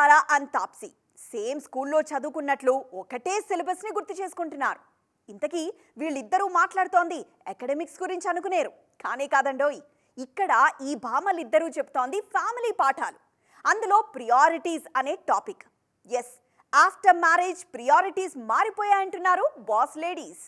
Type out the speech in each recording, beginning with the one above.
Sarah and Taapsee. Same స్కూల్లో చదువుకున్నట్లు ఒకటే సిలబస్ని గుర్తు చేసుకుంటున్నారు. ఇంతకీ వీళ్ళిద్దరూ మాట్లాడుతోంది అకాడమిక్స్ గురించి అనుకునేరు. కానీ కాదండోయ్ ఇక్కడ ఈ భామలిద్దరూ చెప్తోంది ఫ్యామిలీ పాఠాలు. అందులో ప్రియారిటీస్ అనే topic. Yes after marriage priorities మారిపోయాయంటున్నారు boss ladies.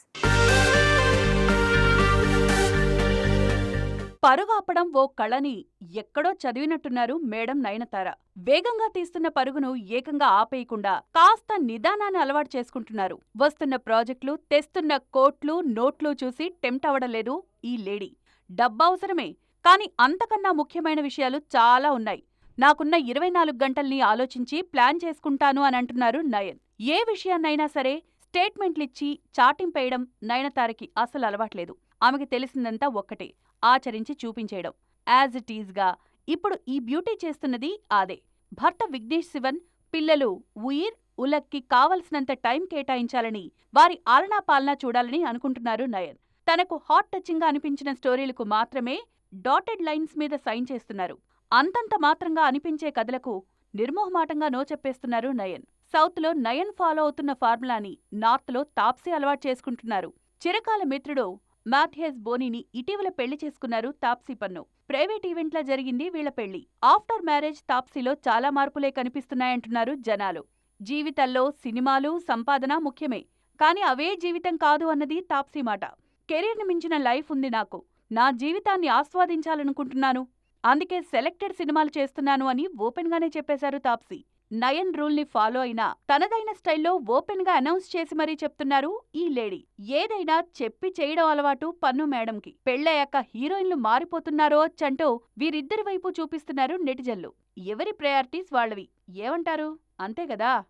పరుగాపడం ఓ కళని ఎక్కడో చదివినట్టున్నారు మేడం నయనతార. వేగంగా తీస్తున్న పరుగును ఏకంగా ఆపేయకుండా కాస్త నిదానాన్ని అలవాటు చేసుకుంటున్నారు. వస్తున్న ప్రాజెక్టులు తెస్తున్న కోట్లు నోట్లు చూసి టెంప్ట్ అవడలేదు ఈ లేడీ. డబ్బవసరమే కాని అంతకన్నా ముఖ్యమైన విషయాలు చాలా ఉన్నాయి. నాకున్న ఇరవై నాలుగు గంటల్ని ఆలోచించి ప్లాన్ చేసుకుంటాను అని అంటున్నారు నయన్. ఏ విషయాన్నైనా సరే స్టేట్మెంట్లిచ్చి చాటింపేయడం నయనతారకి అసలు అలవాట్లేదు. ఆమెకి తెలిసిందంతా ఒక్కటే ఆచరించి చూపించేయడం. యాజ్ ఇట్ ఈజ్గా ఇప్పుడు ఈ బ్యూటీ చేస్తున్నది అదే భర్త విఘ్నేష్ శివన్ పిల్లలు ఉయిర్ ఉలక్కి కావలసినంత టైం కేటాయించాలని వారి ఆలనా పాలనా చూడాలని అనుకుంటున్నారు నయన్. తనకు హాట్ టచింగ్గా అనిపించిన స్టోరీలకు మాత్రమే డాటెడ్ లైన్స్ మీద సైన్ చేస్తున్నారు. అంతంత మాత్రంగా అనిపించే కథలకు నిర్మోహమాటంగా నో చెప్పేస్తున్నారు నయన్. సౌత్లో నయన్ ఫాలో అవుతున్న ఫార్ములాని నార్త్లో తాప్సీ అలవాటు చేసుకుంటున్నారు. చిరకాల మిత్రుడు మాథియస్ బోనీని ఇటీవల పెళ్ళి చేసుకున్నారు తాప్సీ పన్ను. ప్రైవేట్ ఈవెంట్లా జరిగింది వీళ్ళ పెళ్ళి. ఆఫ్టర్ మ్యారేజ్ తాప్సీలో చాలా మార్పులే కనిపిస్తున్నాయంటున్నారు జనాలు. జీవితంలో సినిమాలు సంపాదన ముఖ్యమే. కాని అవే జీవితం కాదు అన్నది తాప్సీ మాట. కెరీర్ని మించిన లైఫ్ ఉంది నాకు. నా జీవితాన్ని ఆస్వాదించాలనుకుంటున్నాను. అందుకే సెలెక్టెడ్ సినిమాలు చేస్తున్నాను అని ఓపెన్గానే చెప్పేశారు తాప్సీ. నయన్ రూల్ని ఫాలో అయినా తనదైన స్టైల్లో ఓపెన్గా అనౌన్స్ చేసి మరీ చెప్తున్నారు ఈ లేడీ. ఏదైనా చెప్పి చేయడం అలవాటు పన్ను మేడంకి. పెళ్ళయ్యాక హీరోయిన్లు మారిపోతున్నారో అచ్చంటూ వీరిద్దరి వైపు చూపిస్తున్నారు నెటిజన్లు. ఎవరి ప్రయారిటీస్ వాళ్ళవి? ఏమంటారు? అంతే కదా?